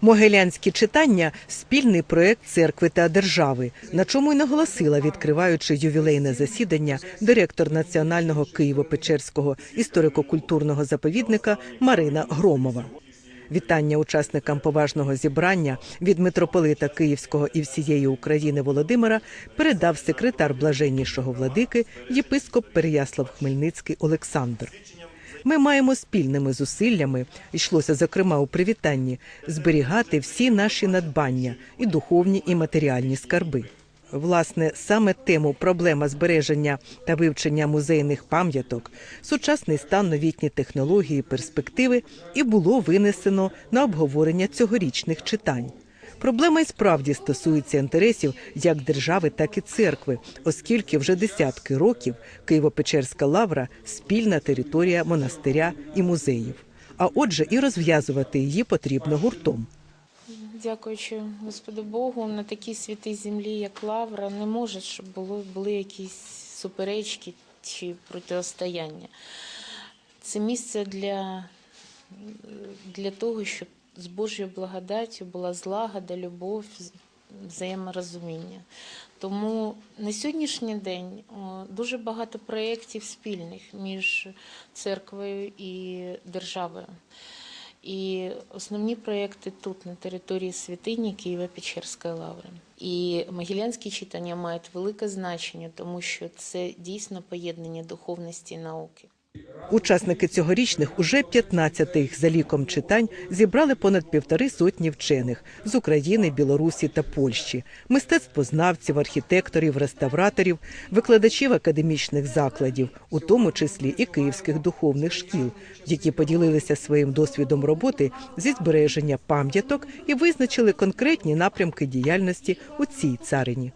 Могилянські читання спільний проект церкви та держави, на чому й наголосила, відкриваючи ювілейне засідання, директор Національного Києво-Печерського історико-культурного заповідника Марина Громова. Вітання учасникам поважного зібрання від митрополита Київського і всієї України Володимира передав секретар блаженнішого владики єпископ Переяслав Хмельницький Олександр. Ми маємо спільними зусиллями, йшлося зокрема у привітанні, зберігати всі наші надбання і духовні, і матеріальні скарби. Власне, саме тему проблема збереження та вивчення музейних пам'яток, сучасний стан, новітні технології, перспективи і було винесено на обговорення цьогорічних читань. Проблема і справді стосується інтересів як держави, так і церкви, оскільки вже десятки років Києво-Печерська лавра спільна територія монастиря і музеїв. А отже, і розв'язувати її потрібно гуртом. Дякуючи Господу Богу, на такій святій землі, як Лавра, не може, щоб було, були якісь суперечки чи протистояння. Це місце для, для того, щоб з Божою благодаттю була злагода, любов, взаєморозуміння. Тому на сьогоднішній день дуже багато проєктів спільних між церквою і державою. І основні проекти тут, на території святині Києво-Печерської лаври. І могилянські читання мають велике значення, тому що це дійсно поєднання духовності і науки. Учасники цьогорічних уже 15-х за ліком читань зібрали понад півтори сотні вчених з України, Білорусі та Польщі, мистецтвознавців, архітекторів, реставраторів, викладачів академічних закладів, у тому числі і київських духовних шкіл, які поділилися своїм досвідом роботи зі збереження пам'яток і визначили конкретні напрямки діяльності у цій царині.